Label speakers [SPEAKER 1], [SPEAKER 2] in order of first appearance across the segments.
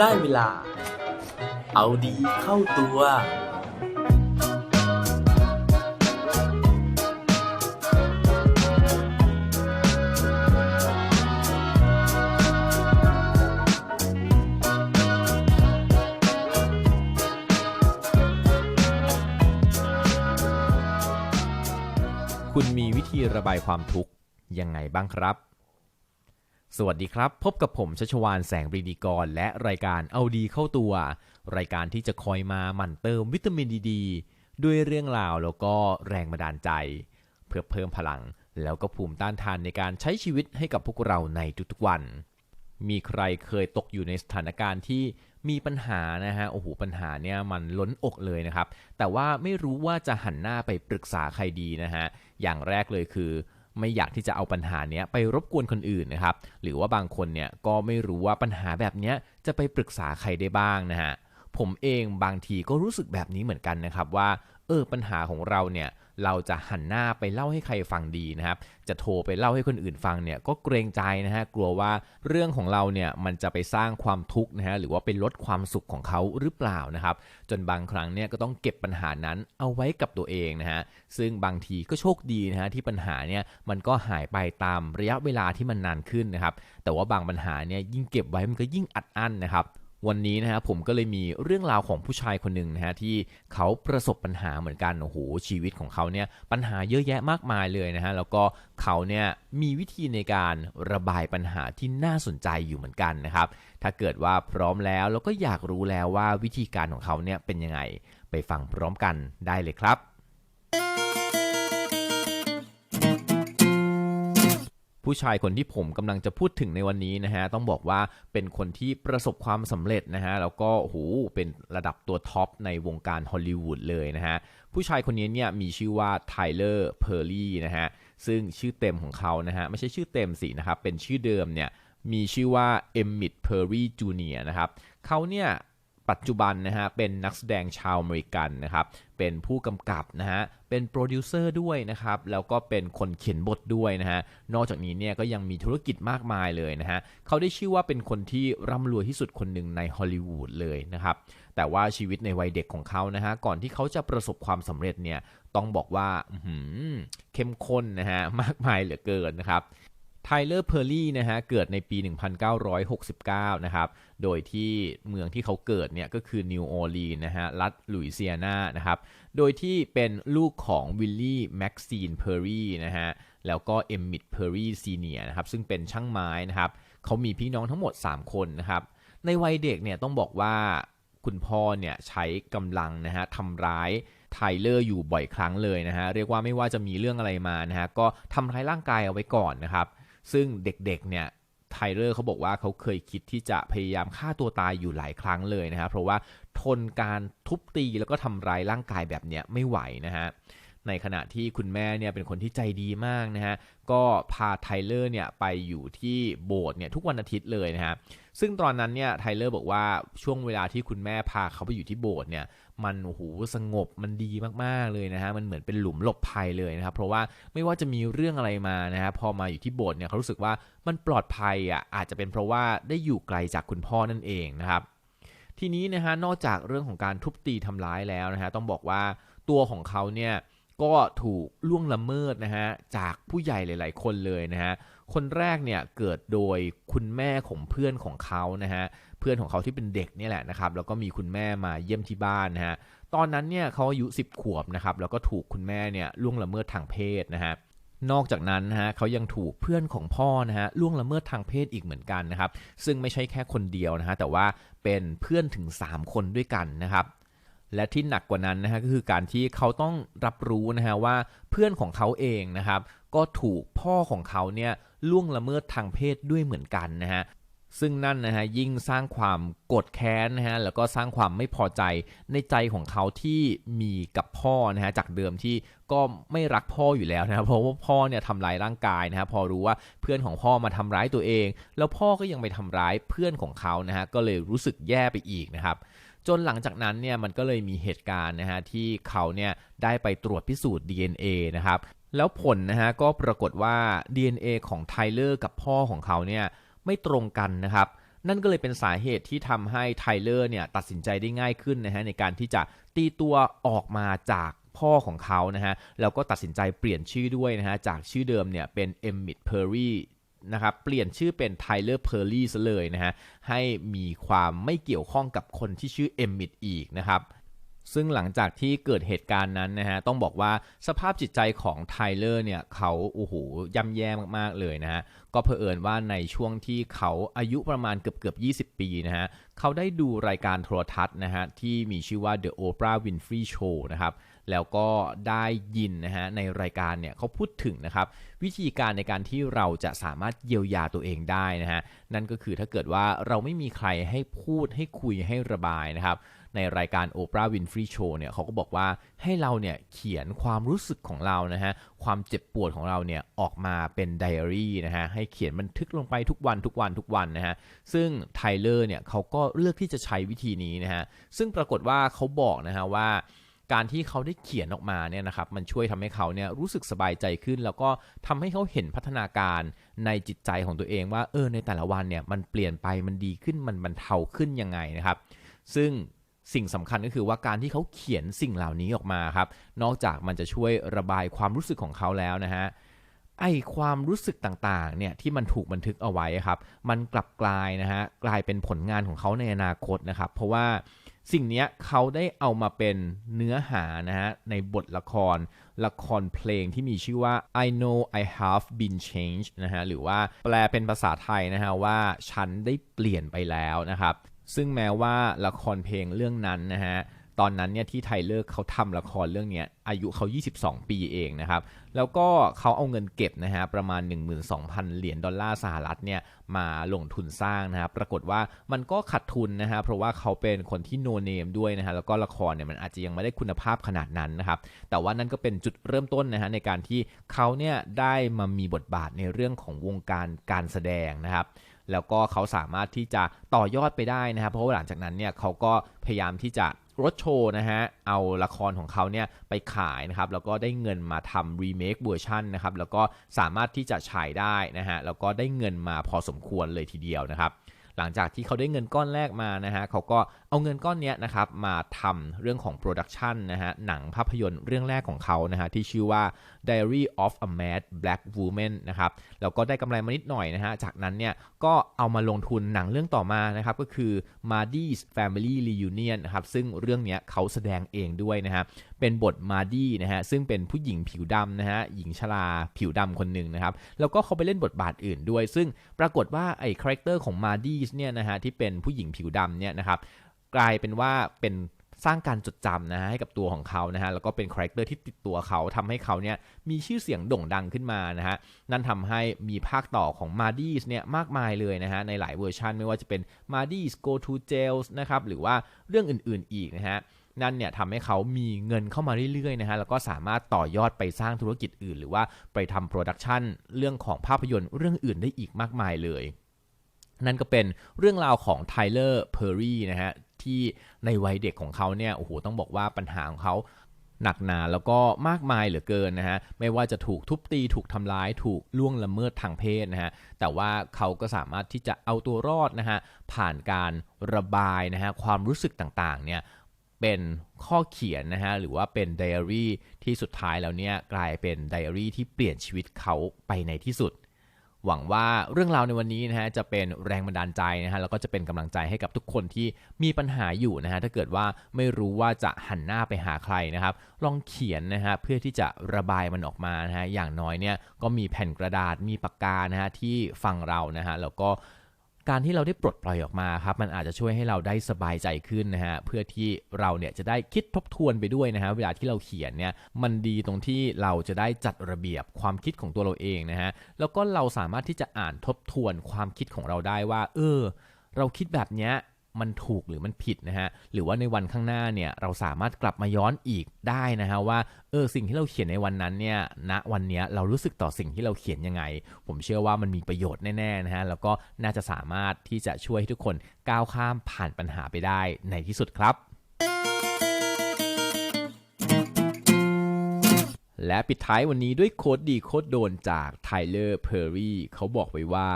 [SPEAKER 1] ได้เวลา เอาดีเข้าตัว
[SPEAKER 2] คุณมีวิธีระบายความทุกข์ยังไงบ้างครับ สวัสดีครับ พบกับผมชัชวานแสงบรีดีกร และรายการเอาดีเข้าตัว รายการที่จะคอยมาหมั่นเติมวิตามินดีดด้วยเรื่องราวแล้วก็แรงบันดาลใจ เพื่อเพิ่มพลัง แล้วก็ภูมิต้านทานในการใช้ชีวิตให้กับพวกเราในทุกๆวัน มีใครเคยตกอยู่ในสถานการณ์ที่มีปัญหานะฮะโอ้โหปัญหาเนี่ยมันล้นอกเลยนะครับ แต่ว่าไม่รู้ว่าจะหันหน้าไปปรึกษาใครดีนะฮะอย่างแรกเลยคือ ไม่อยากที่จะเอาปัญหาเนี้ยไปรบกวนคนอื่นนะครับ หรือว่าบางคนเนี่ยก็ไม่รู้ว่าปัญหาแบบเนี้ยจะไปปรึกษาใครได้บ้างนะฮะผมเองบางทีก็รู้สึกแบบนี้เหมือนกันนะครับว่าเออปัญหาของเราเนี่ย เราจะหันหน้าไปเล่าให้ใครฟังดีนะครับ จะโทรไปเล่าให้คนอื่นฟังเนี่ยก็เกรงใจนะฮะกลัวว่าเรื่องของเราเนี่ยมันจะไปสร้างความทุกข์นะฮะหรือว่าไปลดความสุขของเขาหรือเปล่านะครับ จนบางครั้งเนี่ยก็ต้องเก็บปัญหานั้นเอาไว้กับตัวเองนะฮะซึ่งบางทีก็โชคดีนะฮะที่ปัญหาเนี่ยมันก็หายไปตามระยะเวลาที่มันนานขึ้นนะครับแต่ว่าบางปัญหาเนี่ยยิ่งเก็บไว้มันก็ยิ่งอัดอั้นนะครับ วันนี้นะฮะผมก็เลยมีเรื่องราวของผู้ชายคนหนึ่งนะฮะที่เขาประสบปัญหาเหมือนกันโอ้โหชีวิตของเขาเนี่ยปัญหาเยอะแยะมากมายเลยนะฮะแล้วก็เขาเนี่ยมีวิธีในการระบายปัญหาที่น่าสนใจอยู่เหมือนกันนะครับถ้าเกิดว่าพร้อมแล้วแล้วก็อยากรู้แล้วว่าวิธีการของเขาเนี่ยเป็นยังไงไปฟังพร้อมกันได้เลยครับ ผู้ชายคนที่ผมกำลังจะพูดถึงในวันนี้นะฮะต้องบอกว่าเป็นคนที่ประสบความสำเร็จนะฮะแล้วก็โอ้โหเป็นระดับตัวท็อปในวงการฮอลลีวูดเลยนะฮะผู้ชายคนนี้เนี่ยมีชื่อว่าไทเลอร์เพอร์ลี่นะฮะซึ่งชื่อเต็มของเขานะฮะไม่ใช่ชื่อเต็มสินะครับเป็นชื่อเดิมเนี่ยมีชื่อว่าเอมมิดเพอร์รี่จูเนียนะครับเขาเนี่ย ปัจจุบันนะฮะเป็นนักแสดงชาวอเมริกันนะครับเป็นผู้กำกับนะฮะเป็นโปรดิวเซอร์ด้วยนะครับแล้วก็เป็นคนเขียนบทด้วยนะฮะนอกจากนี้เนี่ยก็ยังมีธุรกิจมากมายเลยนะฮะเขาได้ชื่อว่าเป็นคนที่ร่ำรวยที่สุดคนหนึ่งในฮอลลีวูดเลยนะครับแต่ว่าชีวิตในวัยเด็กของเขานะฮะก่อนที่เขาจะประสบความสำเร็จเนี่ยต้องบอกว่าเข้มข้นนะฮะมากมายเหลือเกินนะครับ ไทเลอร์เพอร์ลี่นะฮะเกิดในปี 1969 นะครับ โดยที่เมืองที่เขาเกิดเนี่ยก็คือนิวออร์ลีนนะฮะรัฐลุยเซียนานะครับ โดยที่เป็นลูกของวิลลี่แม็กซีนเพอร์รี่นะฮะแล้วก็เอมมิดเพอร์รี่ซีเนียนะครับซึ่งเป็นช่างไม้นะครับเขามีพี่น้องทั้งหมด 3 คนนะครับ ในวัยเด็กเนี่ยต้องบอกว่าคุณพ่อเนี่ยใช้กำลังนะฮะทำร้ายไทเลอร์อยู่บ่อยครั้งเลยนะฮะเรียกว่าไม่ว่าจะมีเรื่องอะไรมานะฮะก็ทำร้ายร่างกายเอาไว้ก่อนนะครับ ซึ่งเด็กๆเนี่ยไทเลอร์เขาบอกว่าเขาเคยคิดที่จะพยายามฆ่าตัวตายอยู่หลายครั้งเลยนะครับเพราะว่าทนการทุบตีแล้วก็ทำร้ายร่างกายแบบเนี้ยไม่ไหวนะฮะในขณะที่คุณแม่เนี่ยเป็นคนที่ใจดีมากนะฮะก็พาไทเลอร์เนี่ยไปอยู่ที่โบสถ์เนี่ยทุกวันอาทิตย์เลยนะฮะซึ่งตอนนั้นเนี่ยไทเลอร์บอกว่าช่วงเวลาที่คุณแม่พาเขาไปอยู่ที่โบสถ์เนี่ย มันโอ้โหสงบมันดีมากๆเลยนะฮะมันเหมือนเป็นหลุมหลบภัยเลยนะครับ เพราะว่าไม่ว่าจะมีเรื่องอะไรมานะฮะพอมาอยู่ที่โบสถ์เนี่ยเขารู้สึกว่ามันปลอดภัยอะอาจจะเป็นเพราะว่าได้อยู่ไกลจากคุณพ่อนั่นเองนะครับ ทีนี้นะฮะนอกจากเรื่องของการทุบตีทำร้ายแล้วนะฮะต้องบอกว่าตัวของเขาเนี่ยก็ถูกล่วงละเมิดนะฮะจากผู้ใหญ่หลาย ๆ คนเลยนะฮะ คนแรกเนี่ยเกิดโดยคุณแม่ของเพื่อนของเขานะฮะเพื่อนของเขาที่เป็นเด็กนี่แหละนะครับแล้วก็มีคุณแม่มาเยี่ยมที่บ้านนะฮะตอนนั้นเนี่ยเขาอายุ 10 ขวบนะครับแล้วก็ถูกคุณแม่เนี่ยล่วงละเมิดทางเพศนะฮะนอกจากนั้นนะฮะเขายังถูกเพื่อนของพ่อนะฮะล่วงละเมิดทางเพศอีกเหมือนกันนะครับซึ่งไม่ใช่แค่คนเดียวนะฮะแต่ว่าเป็นเพื่อนถึง 3 คนด้วยกันนะครับ และที่หนักกว่านั้นนะฮะก็คือการที่เขาต้องรับรู้นะฮะว่าเพื่อนของเขาเองนะครับ ก็ถูกพ่อของเขาเนี่ยล่วงละเมิดทางเพศด้วยเหมือนกันนะฮะซึ่งนั่นนะฮะยิ่งสร้างความโกรธแค้นนะฮะแล้วก็สร้างความไม่พอใจในใจของเขาที่มีกับพ่อนะฮะจากเดิมที่ก็ไม่รักพ่ออยู่แล้วนะครับเพราะว่าพ่อเนี่ยทำร้ายร่างกายนะฮะพอรู้ว่าเพื่อนของพ่อมาทำร้ายตัวเอง แล้วพ่อก็ยังไปทำร้ายเพื่อนของเขานะฮะก็เลยรู้สึกแย่ไปอีกนะครับ จนหลังจากนั้นเนี่ยมันก็เลยมีเหตุการณ์นะฮะที่เขาเนี่ยได้ไปตรวจพิสูจน์ DNA นะครับแล้วผลนะฮะก็ปรากฏว่า DNA ของไทเลอร์กับพ่อของเขาเนี่ยไม่ตรงกันนะครับนั่นก็เลยเป็นสาเหตุที่ทำให้ไทเลอร์เนี่ยตัดสินใจได้ง่ายขึ้นนะฮะในการที่จะตีตัวออกมาจากพ่อของเขานะฮะแล้วก็ตัดสินใจเปลี่ยนชื่อด้วยนะฮะจากชื่อเดิมเนี่ยเป็นเอมมิดเพอร์รี นะครับเปลี่ยนชื่อเป็นไทเลอร์เพอร์รีซะเลยนะฮะให้มีความไม่เกี่ยวข้องกับคนที่ชื่อเอมมิดอีกนะครับซึ่งหลังจากที่เกิดเหตุการณ์นั้นนะฮะต้องบอกว่าสภาพจิตใจของไทเลอร์เนี่ยเขาโอ้โหย่ำแย่มากๆเลยนะฮะก็เผอิญว่าในช่วงที่เขาอายุประมาณเกือบเกือบ20 ปีนะฮะเขาได้ดูรายการโทรทัศน์นะฮะที่มีชื่อว่า The Oprah Winfrey Show นะครับ แล้วก็ได้ยินนะฮะในรายการเนี่ยเขาพูดถึงนะครับวิธีการในการที่เราจะสามารถเยียวยาตัวเองได้นะฮะนั่นก็คือถ้าเกิดว่าเราไม่มีใครให้พูดให้คุยให้ระบายนะครับในรายการ Oprah Winfrey Show เนี่ยเขาก็บอกว่าให้เราเนี่ยเขียนความรู้สึกของเรานะฮะความเจ็บปวดของเราเนี่ยออกมาเป็นไดอารี่นะฮะให้เขียนบันทึกลงไปทุกวันทุกวันทุกวันนะฮะซึ่งไทเลอร์เนี่ยเขาก็เลือกที่จะใช้วิธีนี้นะฮะซึ่งปรากฏว่าเขาบอกนะฮะว่า การที่เขาได้เขียนออกมาเนี่ยนะครับมันช่วยทำให้เขาเนี่ยรู้สึกสบายใจขึ้น แล้วก็ทำให้เขาเห็นพัฒนาการในจิตใจของตัวเองว่าเออในแต่ละวันเนี่ยมันเปลี่ยนไปมันดีขึ้นมันบรรเทาขึ้นยังไงนะครับ ซึ่งสิ่งสำคัญก็คือว่าการที่เขาเขียนสิ่งเหล่านี้ออกมาครับ นอกจากมันจะช่วยระบายความรู้สึกของเขาแล้วนะฮะไอความรู้สึกต่างๆเนี่ยที่มันถูกบันทึกเอาไว้ครับ มันกลับกลายนะฮะกลายเป็นผลงานของเขาในอนาคตนะครับ เพราะว่า สิ่งนี้เขาได้เอามาเป็นเนื้อหานะฮะในบทละครละครเพลงที่มีชื่อว่า I know I have been changed นะฮะหรือว่าแปลเป็นภาษาไทยนะฮะว่าฉันได้เปลี่ยนไปแล้วนะครับ ซึ่งแม้ว่าละครเพลงเรื่องนั้นนะฮะตอนนั้นเนี่ยที่ไทเลอร์เขาทำละครเรื่องเนี้ยอายุเขา 22 ปีเองนะครับ แล้วก็เขาเอาเงินเก็บนะฮะประมาณ 12,000 เหรียญดอลลาร์สหรัฐเนี่ยมาลงทุนสร้างนะครับปรากฏว่ามันก็ขาดทุนนะฮะเพราะว่าเขาเป็นคนที่โนเนมด้วยนะฮะแล้วก็ละครเนี่ยมันอาจจะยังไม่ได้คุณภาพขนาดนั้นนะครับแต่ว่านั่นก็เป็นจุดเริ่มต้นนะฮะในการที่เขาเนี่ยได้มามีบทบาทในเรื่องของวงการการแสดงนะครับแล้วก็เขาสามารถที่จะต่อยอดไปได้นะครับเพราะว่าหลังจากนั้นเนี่ยเขาก็พยายามที่จะ รถโชว์นะฮะ เอาละครของเขาเนี่ยไปขายนะครับ แล้วก็ได้เงินมาทำรีเมคเวอร์ชันนะครับ แล้วก็สามารถที่จะฉายได้นะฮะ แล้วก็ได้เงินมาพอสมควรเลยทีเดียวนะครับ หลังจากที่เขาได้เงินก้อนแรกมานะฮะเขาก็เอาเงินก้อนนี้นะครับมาทำเรื่องของโปรดักชันนะฮะหนังภาพยนตร์เรื่องแรกของเขานะฮะที่ชื่อว่า Diary of a Mad Black Woman นะครับแล้วก็ได้กำไรมานิดหน่อยนะฮะจากนั้นเนี่ยก็เอามาลงทุนหนังเรื่องต่อมานะครับก็คือ Mardy's Family Reunion นะครับซึ่งเรื่องเนี้ยเขาแสดงเองด้วยนะฮะเป็นบทมาดี้นะฮะซึ่งเป็นผู้หญิงผิวดำนะฮะหญิงชราผิวดำคนหนึ่งนะครับแล้วก็เขาไปเล่นบทบาทอื่นด้วย ซึ่งปรากฏว่าไอ้คาแรคเตอร์ของมาดี้เนี่ยนะฮะที่เป็นผู้หญิงผิวดำเนี่ยนะครับกลายเป็นว่าเป็นสร้างการจดจำนะฮะให้กับตัวของเขานะฮะแล้วก็เป็นคาแรคเตอร์ที่ติดตัวเขาทำให้เขาเนี่ยมีชื่อเสียงโด่งดังขึ้นมานะฮะนั่นทำให้มีภาคต่อของ m a r d y s เนี่ยมากมายเลยนะฮะในหลายเวอร์ชันไม่ว่าจะเป็น m a r d y s Go to Jails นะครับหรือว่าเรื่องอื่นๆอีกนะฮะ นั่นเนี่ยทำให้เขามีเงินเข้ามาเรื่อยๆนะฮะแล้วก็สามารถต่อยอดไปสร้างธุรกิจอื่น หรือว่าไปทำโปรดักชันเรื่องของภาพยนตร์เรื่องอื่นได้อีกมากมายเลย นั่นก็เป็นเรื่องราวของไทเลอร์เพอร์รี่นะฮะที่ในวัยเด็กของเขาเนี่ยโอ้โหต้องบอกว่าปัญหาของเขาหนักหนาแล้วก็มากมายเหลือเกินนะฮะไม่ว่าจะถูกทุบตีถูกทำร้ายถูกล่วงละเมิดทางเพศนะฮะแต่ว่าเขาก็สามารถที่จะเอาตัวรอดนะฮะผ่านการระบายนะฮะความรู้สึกต่างๆเนี่ย เป็นข้อเขียนนะฮะหรือว่าเป็นไดอารี่ที่สุดท้ายแล้วเนี่ยกลายเป็นไดอารี่ที่เปลี่ยนชีวิตเขาไปในที่สุด หวังว่าเรื่องราวในวันนี้นะฮะจะเป็นแรงบันดาลใจนะฮะแล้วก็จะเป็นกำลังใจให้กับทุกคนที่มีปัญหาอยู่นะฮะถ้าเกิดว่าไม่รู้ว่าจะหันหน้าไปหาใครนะครับ ลองเขียนนะฮะเพื่อที่จะระบายมันออกมานะฮะอย่างน้อยเนี่ยก็มีแผ่นกระดาษมีปากกานะฮะที่ฟังเรานะฮะแล้วก็ การที่เราได้ปลดปล่อยออกมาครับมันอาจจะช่วยให้เราได้สบายใจขึ้นนะฮะเพื่อที่เราเนี่ยจะได้คิดทบทวนไปด้วยนะฮะเวลาที่เราเขียนเนี่ยมันดีตรงที่เราจะได้จัดระเบียบความคิดของตัวเราเองนะฮะแล้วก็เราสามารถที่จะอ่านทบทวนความคิดของเราได้ว่า เออ เราคิดแบบเนี้ย มันถูกหรือมันผิดนะฮะหรือว่าในวันข้างหน้าเนี่ยเราสามารถกลับมาย้อนอีกได้นะฮะว่าเออสิ่งที่เราเขียนในวันนั้นเนี่ยณวันนี้เรารู้สึกต่อสิ่งที่เราเขียนยังไง ผมเชื่อว่ามันมีประโยชน์แน่ๆนะฮะแล้วก็น่าจะสามารถที่จะช่วยให้ทุกคนก้าวข้ามผ่านปัญหาไปได้ในที่สุดครับและปิดท้ายวันนี้ด้วยโคดดีโคดโดนจากไทเลอร์เพอร์รี่เขาบอกไว้ว่า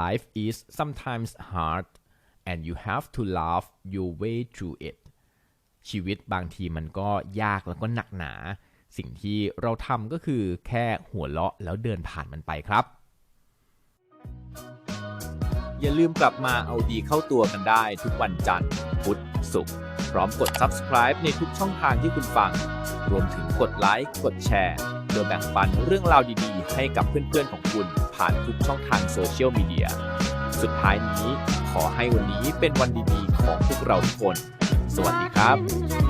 [SPEAKER 2] life is sometimes hard and you have to laugh your way through it ชีวิตบางทีมันก็ยากแล้วก็หนักหนา สิ่งที่เราทำก็คือแค่หัวเราะแล้วเดินผ่านมันไปครับ อย่าลืมกลับมาเอาดีเข้าตัวกันได้ทุกวันจันทร์พุธศุกร์พร้อมกด subscribe ในทุกช่องทางที่คุณฟัง รวมถึงกดไลค์กดแชร์เพื่อแบ่งปันเรื่องราวดีๆ ให้กับเพื่อนๆของคุณผ่านทุกช่องทางโซเชียลมีเดีย สุดท้ายนี้ ขอให้วันนี้เป็นวันดีๆของพวกเราทุกคน สวัสดีครับ